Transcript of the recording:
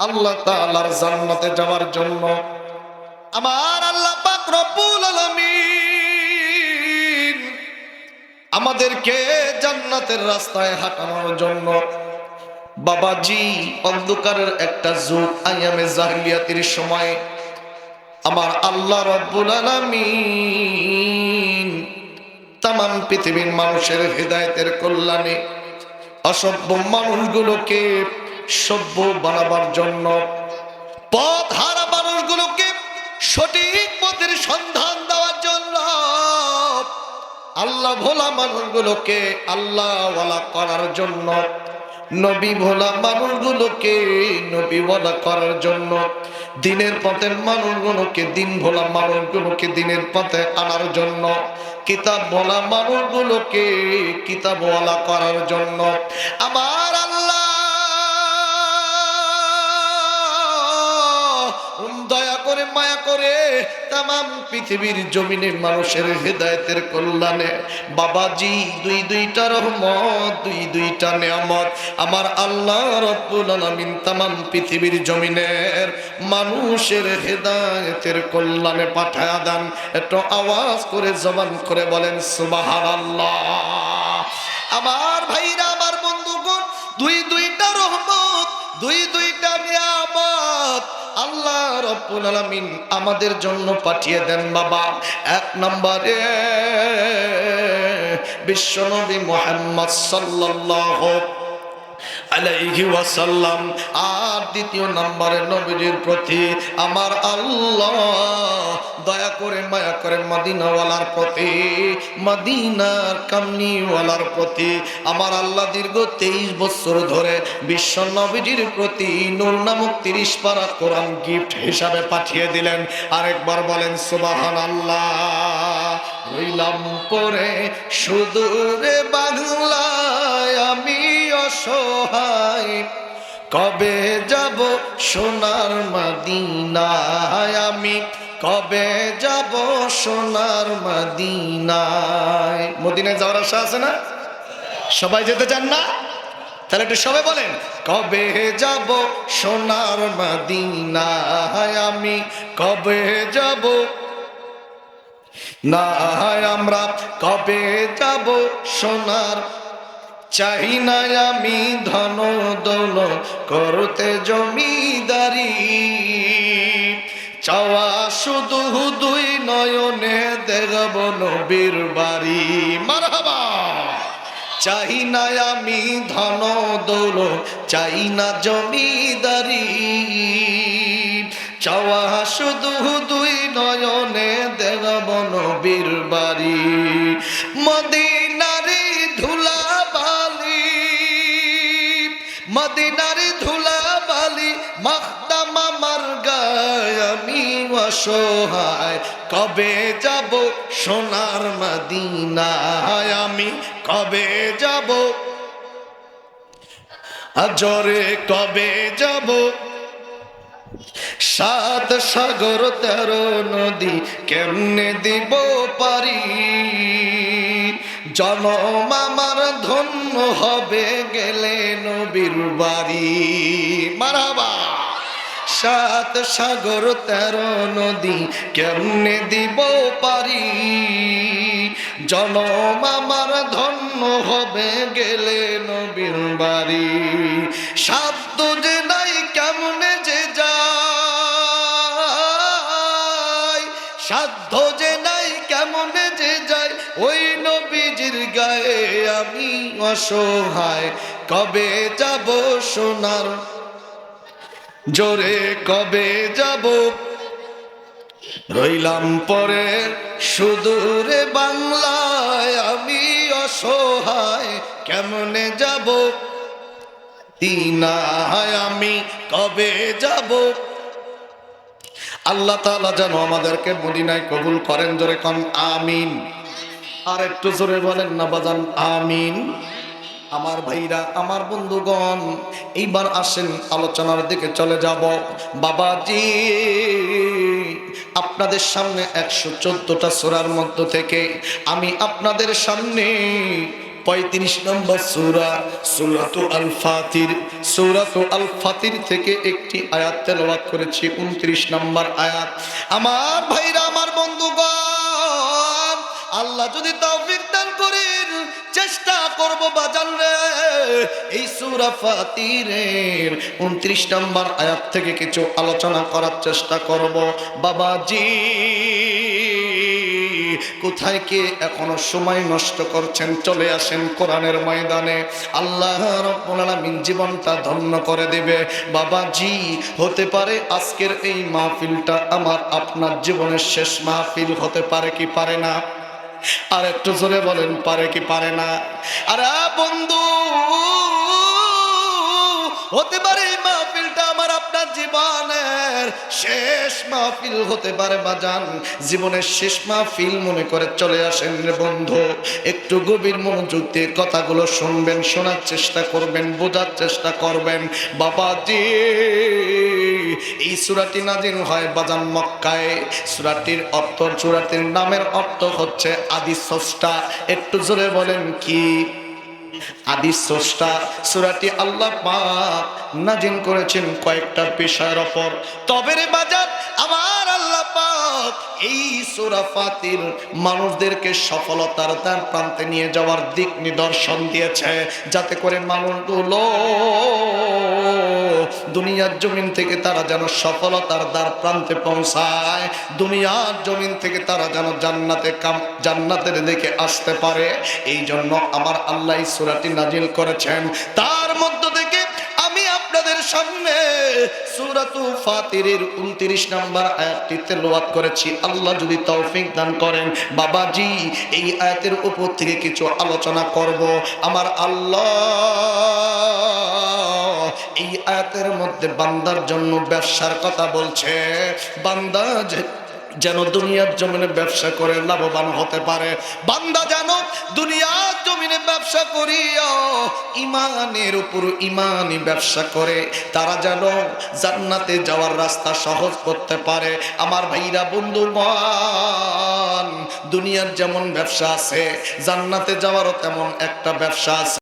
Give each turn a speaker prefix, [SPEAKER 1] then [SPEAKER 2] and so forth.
[SPEAKER 1] আল্লাহ তাআলার জান্নাতে যাওয়ার জন্য আমার আল্লাহ পাক আমাদেরকে জান্নাতের রাস্তায় হাঁটানোর জন্য বাবাজি অন্ধকারের একটা যুগ আইয়ামে জাহিলিয়াতির সময় আমার আল্লাহ রব্বুল আলামিন তাম পৃথিবীর মানুষের হৃদায়তের কল্যাণে অসভ্য মানুষগুলোকে সভ্য বানাবার জন্য পথ হারা মানুষগুলোকে সঠিক পথের সন্ধান দেওয়ার জন্য আল্লাহ ভোলা মানুষগুলোকে আল্লাহওয়ালা করার জন্য, নবী ভোলা মানুষগুলোকে নবী বলা করার জন্য, দিনের পথের মানুষগুলোকে, দিন ভোলা মানুষগুলোকে দিনের পথে আনার জন্য, কিতাব বলা মানুষগুলোকে কিতাবওয়ালা করার জন্য। আমার দয়া মায়া করে তাম পৃথিবীর জমিনের মানুষের হৃদায়তের কল্যাণে। বাবাজি, দুই দুইটা রহমত, দুই দুইটা নিয়ামত। আমার আল্লাহ রব্বুল আলামিন তাম পৃথিবীর জমিনের মানুষের হৃদায়তের কল্যাণে পাঠায়া দেন। একটু আওয়াজ করে জবান করে বলেন, সুবহানাল্লাহ। আমার ভাইরা রব্বুল আলামিন আমাদের জন্য পাঠিয়ে দেন বাবা। এক নম্বরে বিশ্বনবী মোহাম্মদ সাল্লাল্লাহু আলাইহি ওয়াসাল্লাম। আর দ্বিতীয় নম্বরে নবীজির প্রতি আমার আল্লাহ, দয়া করে, মায়া করে মদিনাওয়ালার প্রতি, মদিনার কামনিওয়ালার প্রতি আমার আল্লাহ দীর্ঘ তেইশ বছর ধরে বিশ্ব নবীজির প্রতি নূর নামক তিরিশ পারা কোরআন গিফট হিসাবে পাঠিয়ে দিলেন। আরেকবার বলেন সুবাহান আল্লাহ রইলাম পরে সুদূরে আমি অসহায় কবে যাব সোনার মদিনায় আমি? কবে যাব সোনার মদিনায়? মদিনায় যাওয়ার আশা আছে না? সবাই যেতে চান না? তাহলে একটু সবাই বলেন, কবে যাব সোনার মদিনায় আমি? কবে যাব? না, আমরা কবে যাব সোনার চাই না আমি ধন দৌল করতে জমিদারি। চাওয়া শুধু দুই নয়নে দেখব নবীর বাড়ি। মারহাবা! চাই না আমি ধন দৌল চাই না জমিদারি। চাওয়া শুধু দুই নয়নে দেখব নবীর বাড়ি। মদিনারি মাখতাম আমার গায় আমি অসহায়। কবে যাব সোনার মদিনায়? আমি কবে যাব? আজরে কবে যাব? সাত সাগর, তেরো নদী কেমনে দিব পারি? জনম আমার ধন্য হবে গেলে নবীর বাড়ি। মারাবা সাত সাগর তেরো নদী কেমনে দিব পারি? জনম আমার ধন্য হবে গেলে নবীর বাড়ি। সাধ্য যে নাই কেমনে যে যায়? সাধ্য যে নাই কেমনে যে যায়? ওই নবীজির গায়ে আমি অসহায়। কবে যাব সোনার জোরে কবে যাব? রইলাম পরে সুদূরে বাংলায়, আমি অসহায়, কেমনে যাব? তিনায় আমি কবে যাব? আল্লাহ তাআলা যেন আমাদেরকে মদিনায় কবুল করেন, জোরে কন, আমিন। আর একটু জোরে বলেন না, বাজান, আমিন। আমার ভাইরা, আমার বন্ধুগণ, এইবার আসেন আলোচনার দিকে চলে যাব। বাবাজি, আপনাদের সামনে একশো চোদ্দটা সোরার মধ্য থেকে আমি আপনাদের সামনে পঁয়ত্রিশ নম্বর সুরা, সুরাত আল ফাতির সুরাত আল ফাতির থেকে একটি আয়াত তেলাওয়াত করেছি, উনত্রিশ নম্বর আয়াত। আমার ভাইরা, আমার বন্ধুগণ আল্লাহ যদি তৌফিক দান করেন, চেষ্টা করব বাজান রে। এই সূরা ফাতিরের 29 নম্বর আয়াত থেকে কিছু আলোচনা করার চেষ্টা করব। বাবাজি, কোথায় কে এখনও সময় নষ্ট করছেন, চলে আসেন কোরআনের ময়দানে। আল্লাহ রব্বুল আলামিন জীবনটা ধন্য করে দেবে। বাবাজি, হতে পারে আজকের এই মাহফিলটা আমার আপনার জীবনের শেষ মাহফিল হতে পারে কি পারে না? আর একটু জোরে বলেন, পারে কি পারে না? আরে বন্ধু, হতে পারে মাহফিলটা আমার আপনার জীবনের শেষ মাহফিল হতে পারে বা যান জীবনের শেষ মাহফিল মনে করে চলে আসেন রে বন্ধু। একটু গভীর মনোযোগ দিয়ে কথাগুলো শুনবেন, শোনার চেষ্টা করবেন, বোঝার চেষ্টা করবেন। বাবাজি এই সুরাটি নাজিল হয় বাজান মক্কায়। সুরাটির অর্থ, সুরাটির নামের অর্থ হচ্ছে আদি স্রষ্টা। একটু জোরে বলেন কি? আদি স্রষ্টা, সুরাটি আল্লাহ পাক নাজিল করেছেন কয়েকটা পেশার ওপর। তবে রে বাজার আমার আল্লাহ এই সূরা ফাতির মানুষদেরকে সফলতার দ্বার প্রান্তে নিয়ে যাওয়ার দিক নিদর্শন দিয়েছে। যাতে করে মানুষগুলো দুনিয়ার জমিন থেকে তারা যেন সফলতার দ্বার প্রান্তে পৌঁছায়, দুনিয়ার জমিন থেকে তারা যেন জান্নাতে কাম, জান্নাতের দিকে আসতে পারে। এই জন্য আমার আল্লাহ সূরাটি নাজিল করেছেন। তার মধ্য সামনে সুরাতু ফাতিরের 29 নাম্বার আয়াতটি তেলাওয়াত করেছি। আল্লাহ যদি তৌফিক দান করেন, বাবাজি, এই আয়াতের উপর থেকে কিছু আলোচনা করব। আমার আল্লাহ এই আয়াতের মধ্যে বান্দার জন্য ব্যবসার কথা বলছে। বান্দা যে যেন দুনিয়ার জমিনে ব্যবসা করে লাভবান হতে পারে। বান্দা যেন দুনিয়ার জমিনে ব্যবসা করিয়া ইমানের উপর ইমানই ব্যবসা করে, তারা যেন জান্নাতে যাওয়ার রাস্তা সহজ করতে পারে। আমার ভাইরা বন্ধু দুনিয়ার যেমন ব্যবসা আছে, জান্নাতে যাওয়ারও তেমন একটা ব্যবসা আছে।